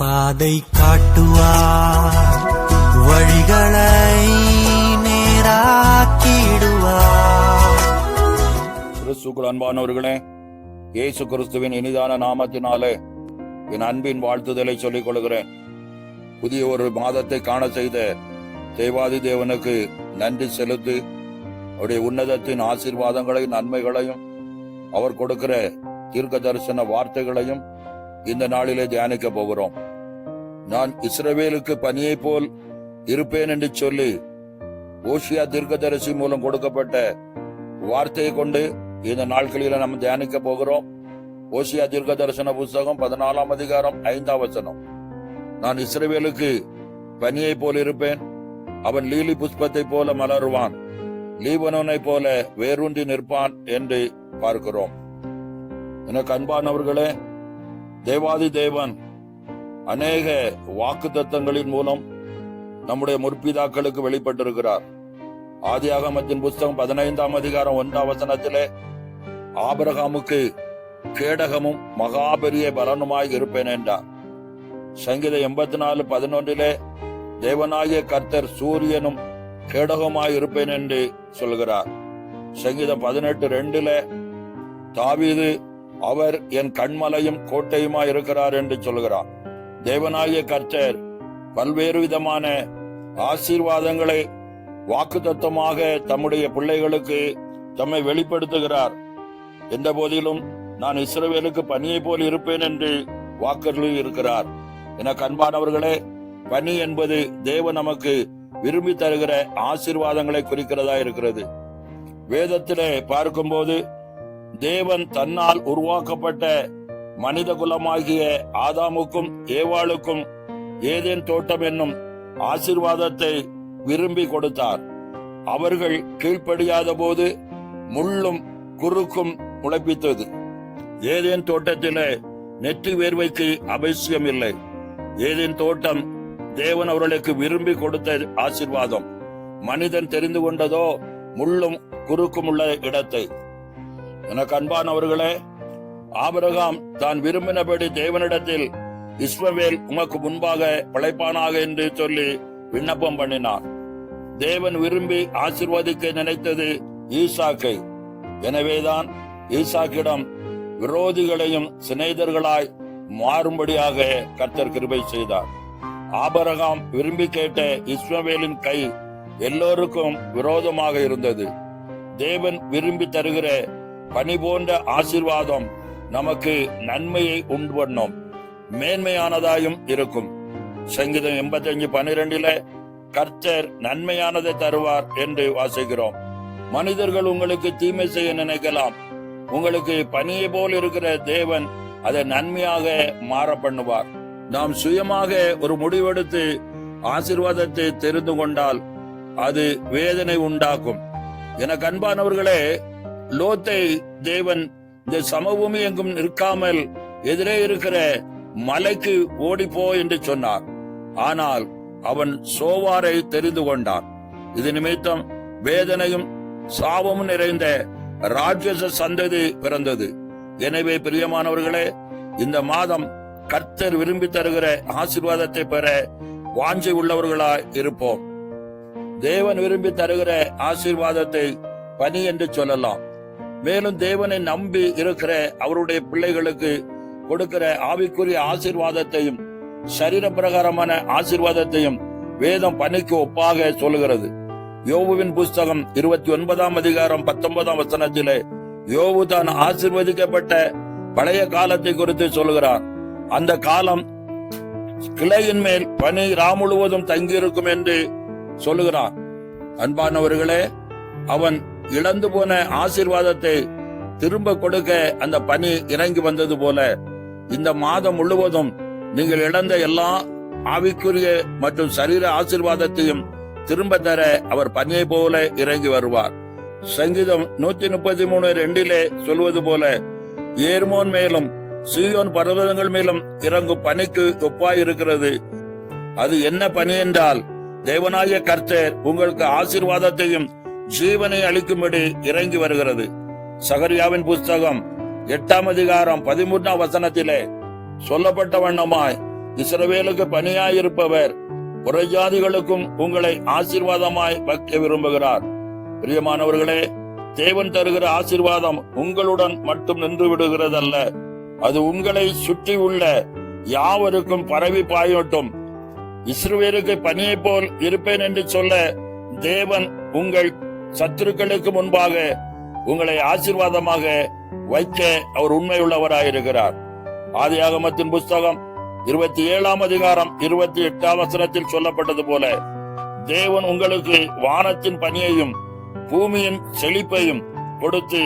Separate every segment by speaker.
Speaker 1: பாதை காட்டுவார் வழிகளை நேராக்கிடுவார்.
Speaker 2: கிறிஸ்துக்குள் அன்பானவர்களே இயேசு கிறிஸ்துவின் இனிதான நாமத்தினாலே என் அன்பின் வாழ்த்துதலை சொல்லிக் கொள்கிறேன். புதிய ஒரு மாதத்தை காண செய்த தேவாதி தேவனுக்கு நன்றி செலுத்தி அவருடைய உன்னதத்தின் ஆசீர்வாதங்களையும் நன்மைகளையும் அவர் கொடுக்கிற தீர்க்க தரிசன வார்த்தைகளையும் இந்த நாளிலே தியானிக்க போகிறோம். நான் இஸ்ரவேலுக்கு பனியை போல் இருப்பேன் என்று சொல்லி ஓஷியா தீர்க்கதரிசி மூலம் கொடுக்கப்பட்ட வார்த்தையை கொண்டு இந்த நாட்களில நம்ம தியானிக்க போகிறோம். ஓசியா தீர்க்க தரிசன புஸ்தகம் பதினாலாம் அதிகாரம் ஐந்தாம் வசனம். நான் இஸ்ரவேலுக்கு பனியை போல் இருப்பேன். அவன் லீலி புஷ்பத்தை போல மலருவான். லீபனோனை போல வேரூன்றி நிற்பான் என்று பார்க்கிறோம். எனக்கு அன்பானவர்களே தேவாதி தேவன் அநேக வாக்கு தத்தங்களின் மூலம் நம்முடைய முற்பிதாக்களுக்கு வெளிப்பட்டிருக்கிறார். ஆதியாகமத்தின் புஸ்தகம் பதினைந்தாம் அதிகாரம் ஒன்றாம் வசனத்திலே ஆபிரகாமுக்கு கேடகமும் மகாபெரிய பலனுமாய் இருப்பேன் என்றார். சங்கீத எண்பத்தி நாலு பதினொன்றிலே தேவனாகிய கர்த்தர் சூரியனும் கேடகமாய் இருப்பேன் என்று சொல்கிறார். சங்கீதம் பதினெட்டு ரெண்டுல தாவீது அவர் என் கண்மலையும் கோட்டையுமாய் இருக்கிறார் என்று சொல்கிறார் தேவனாகிய கர்த்தர் பல்வேறு விதமான ஆசீர்வாதங்களை வாக்குத்தத்தமாக தம்முடைய பிள்ளைகளுக்கு தம்மை வெளிப்படுத்துகிறார். எந்த போதிலும் நான் இஸ்ரவேலுக்கு பனியை போல் இருப்பேன் என்று வாக்கருளி இருக்கிறார். என கண்பானவர்களே பனி என்பது தேவன் நமக்கு விரும்பி தருகிற ஆசீர்வாதங்களை குறிக்கிறதா இருக்கிறது வேதத்திலே பார்க்கும்போது தேவன் தன்னால் உருவாக்கப்பட்ட மனித குலமாகிய ஆதாமுக்கும் ஏவாளுக்கும் ஏதேன் தோட்டம் என்னும் ஆசீர்வாதத்தை விரும்பி கொடுத்தார். அவர்கள் கீழ்ப்படியாத போது முள்ளும் குறுக்கும் முளைப்பித்தது. ஏதேன் தோட்டத்திலே நெற்றி வேர்வைக்கு அவசியம் இல்லை. ஏதேன் தோட்டம் தேவன் அவர்களுக்கு விரும்பி கொடுத்த ஆசீர்வாதம். மனிதன் தெரிந்து கொண்டதோ முள்ளும் குறுக்கும் உள்ள இடத்தை. எனக்கு அன்பானவர்களே ஆபரகாம் தான் விரும்பினபடி தேவனிடத்தில் இஸ்மவேல் உமக்கு முன்பாக பிழைப்பானாக என்று சொல்லி விண்ணப்பம் பண்ணினார் தேவன் விரும்பி ஆசிர்வதிக்க நினைத்தது ஈசாக்கை. எனவேதான் ஈசாக்கிடம் விரோதிகளையும் சிநேதர்களாய் மாறும்படியாக கர்த்தர் கிருபை செய்தார். ஆபரகாம் விரும்பி கேட்ட இஸ்மவேலின் கை எல்லோருக்கும் விரோதமாக இருந்தது. தேவன் விரும்பி தருகிற பனி போன்ற ஆசீர்வாதம் நமக்கு நன்மையை உண்டு பண்ணும். மேன்மையானதாயும் இருக்கும். சங்கீதம் எண்பத்தி அஞ்சு பனிரெண்டுல கர்த்தர் நன்மையானதை தருவார் என்று வாசிக்கிறோம். மனிதர்கள் உங்களுக்கு தீமை செய்ய நினைக்கலாம். உங்களுக்கு பனியை போல் இருக்கிற தேவன் அதை நன்மையாக மாற பண்ணுவார். நாம் சுயமாக ஒரு முடிவெடுத்து ஆசீர்வாதத்தை தெரிந்து கொண்டால் அது வேதனை உண்டாக்கும். என கண்பானவர்களே லோத்தை தேவன் இந்த சமபூமி எங்கும் நிற்காமல் எதிரே இருக்கிற மலைக்கு ஓடிப்போ என்று சொன்னார். ஆனால் அவன் சோவாரை தெரிந்து கொண்டான். இது நிமித்தம் வேதனையும் சாபமும் நிறைந்த ராட்சச சந்ததி பிறந்தது. எனவே பிரியமானவர்களே இந்த மாதம் கர்த்தர் விரும்பி தருகிற ஆசீர்வாதத்தை பெற வாஞ்சி உள்ளவர்களாய் இருப்போம். தேவன் விரும்பி தருகிற ஆசீர்வாதத்தை பனி என்று சொல்லலாம். மேலும் தேவனை நம்பி இருக்கிற அவருடைய பிள்ளைகளுக்கு கொடுக்கிற ஆவிக்குரிய ஆசீர்வாதத்தையும் சரீர பிரகாரமான ஆசீர்வாதத்தையும் வேதம் பணிக்கு ஒப்பாக சொல்லுகிறது. யோபுவின் புஸ்தகம் இருபத்தி ஒன்பதாம் அதிகாரம் பத்தொன்பதாம் வசனத்திலே யோபு தான் ஆசிர்வதிக்கப்பட்ட பழைய காலத்தை குறித்து சொல்லுகிறார். அந்த காலம் கிளையின் மேல் பனி ரா முழுவதும் தங்கியிருக்கும் என்று சொல்லுகிறார். அன்பானவர்களே அவன் இழந்து போன ஆசிர்வாதத்தை திரும்ப கொடுக்க அந்த பனி இறங்கி வந்தது போல இந்த மாதம் முழுவதும் நீங்கள் இழந்த எல்லா ஆவிக்குரிய மற்றும் சரீர ஆசீர்வாதத்தையும் திரும்ப தர அவர் பணியை போல இறங்கி வருவார். சங்கீதம் நூத்தி முப்பத்தி மூணு ரெண்டிலே சொல்வது போல ஏர்மோன் மேலும் சீயோன் பர்வதங்கள் மேலும் இறங்கும் பனிக்கு ஒப்பாய் இருக்கிறது அது என்ன பனி என்றால் தேவனாகிய கர்த்தர் உங்களுக்கு ஆசீர்வாதத்தையும் ஜீவனை அளிக்கும்படி இறங்கி வருகிறது. சகரியாவின் புஸ்தகம் எட்டாம் அதிகாரம் பதிமூன்றாம் வசனத்திலே சொல்லப்பட்ட வண்ணமாய் இஸ்ரவேலுக்கு பணியாயிருப்பவர் புறஜாதிகளுக்கும் உங்களை ஆசீர்வாதமாய் வைக்க விரும்புகிறார். பிரியமானவர்களே தேவன் தருகிற ஆசீர்வாதம் உங்களுடன் மட்டும் நின்று விடுகிறதல்ல. அது உங்களை சுற்றி உள்ள யாவருக்கும் பரவி பாயட்டும். இஸ்ரவேலுக்கு பணியை போல் இருப்பேன் என்று சொல்ல தேவன் உங்கள் சத்துருக்களுக்கு முன்பாக உங்களை ஆசீர்வாதமாக வைக்க அவர் உண்மையுள்ளவராயிருக்கிறார். ஆதியாகமத்தின் புஸ்தகம் இருபத்தி ஏழாம் அதிகாரம் இருபத்தி எட்டாம் வசனத்தில் சொல்லப்பட்டது போல தேவன் உங்களுக்கு வானத்தின் பணியையும் பூமியின் செழிப்பையும் கொடுத்து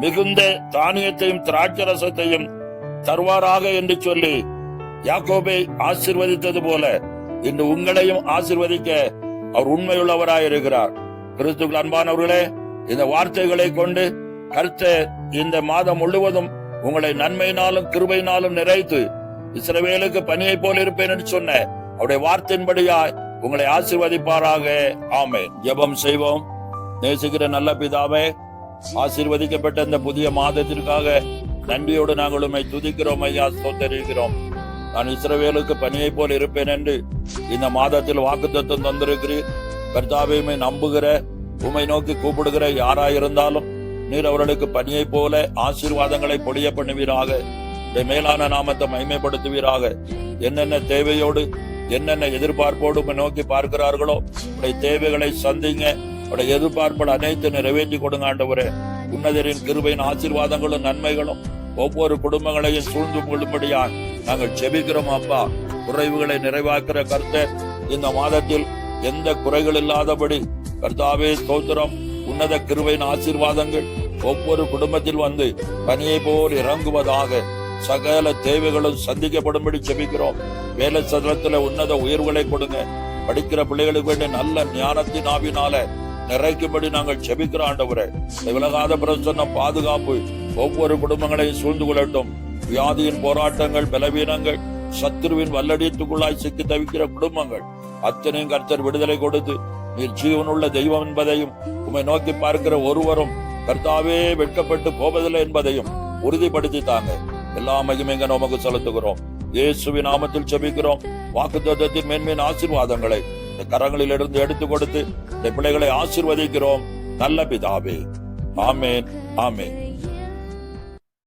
Speaker 2: மிகுந்த தானியத்தையும் திராட்சரசத்தையும் தருவாராக என்று சொல்லி யாக்கோபை ஆசிர்வதித்தது போல இன்று உங்களையும் ஆசிர்வதிக்க அவர் உண்மையுள்ளவராயிருக்கிறார். கிறிஸ்துக்கள் அன்பானவர்களே இந்த வார்த்தைகளை கொண்டு கர்த்தர் இந்த மாதம் முழுவதும் உங்களை நன்மையினாலும் கிருபையினாலும் நிறைத்து இஸ்ரவேலுக்கு பணியை போல் இருப்பேன் என்று சொன்ன அவருடைய வார்த்தையின்படியாய் உங்களை ஆசிர்வதிப்பாராக. ஆமே ஜபம் செய்வோம். நேசிக்கிற நல்ல பிதாவே ஆசீர்வதிக்கப்பட்ட இந்த புதிய மாதத்திற்காக நன்றியோடு நாங்கள் உண்மை துதிக்கிறோம் ஐயா சோத்தரிக்கிறோம் நான் இஸ்ரவேலுக்கு பணியை போல் இருப்பேன் என்று இந்த மாதத்தில் வாக்கு தத்துவம் தந்திருக்கிறேன் கர்த்தாவையுமே நம்புகிற உமை நோக்கி கூப்பிடுகிற யாராயிருந்தாலும் நீர் அவர்களுக்கு பணியை போல ஆசீர்வாதங்களை பொழிய பண்ணுவீராக. மேலான நாமத்தை மைமைப்படுத்துவீராக என்னென்ன தேவையோடு என்னென்ன எதிர்பார்ப்போடு உம்மை நோக்கி பார்க்கிறார்களோ உடைய தேவைகளை சந்திங்க. உடைய எதிர்பார்ப்புகள் அனைத்து நிறைவேற்றி கொடுங்க ஆண்டவரே. உன்னதரின் கிருபையின் ஆசீர்வாதங்களும் நன்மைகளும் ஒவ்வொரு குடும்பங்களையும் சூழ்ந்து கொள்ளும்படியா நாங்கள் செபிக்கிறோம் அப்பா. குறைவுகளை நிறைவாக்குற கர்த்தர் இந்த மாதத்தில் எந்த குறைகள் இல்லாதபடி கர்த்தாவே ஸ்தோத்திரம் உன்னத கிருவையின் ஆசீர்வாதங்கள் ஒவ்வொரு குடும்பத்தில் வந்து பனியை போல் இறங்குவதாக சகல தேவைகளும் சந்திக்கப்படும்படி செபிக்கிறோம் வேலை சதுரத்துல உன்னத உயர்வுகளை கொடுங்க. படிக்கிற பிள்ளைகளுக்கு வேண்டிய நல்ல ஞானத்தின் ஆவினால நிறைக்கும்படி நாங்கள் செபிக்கிற ஆண்டவரை. விலகாத பிரசன்ன பாதுகாப்பு ஒவ்வொரு குடும்பங்களையும் சூழ்ந்து கொள்ளட்டும். வியாதியின் போராட்டங்கள் பலவீனங்கள் சத்துருவின் வல்லடியத்துக்குள்ளாய் சிக்கி தவிக்கிற குடும்பங்கள் அத்தனையும் கர்த்தர் விடுதலை கொடுத்து நீர் ஜீவனுள்ள தெய்வம் என்பதையும் உம்மை நோக்கி பார்க்கிற ஒருவரும் கர்த்தாவே வெட்கப்பட்டு போவதில்லை என்பதையும் உறுதிப்படுத்தி தாங்க எல்லா மகிமைங்க நமக்கு செலுத்துகிறோம். இயேசுவின் நாமத்தில் செபிக்கிறோம் வாக்குத்தத்தத்தின் மேன்மையின் ஆசீர்வாதங்களை இந்த கரங்களில் இருந்து எடுத்து கொடுத்து இந்த பிள்ளைகளை ஆசீர்வதிக்கிறோம். நல்ல பிதாவே. ஆமேன். ஆமேன்.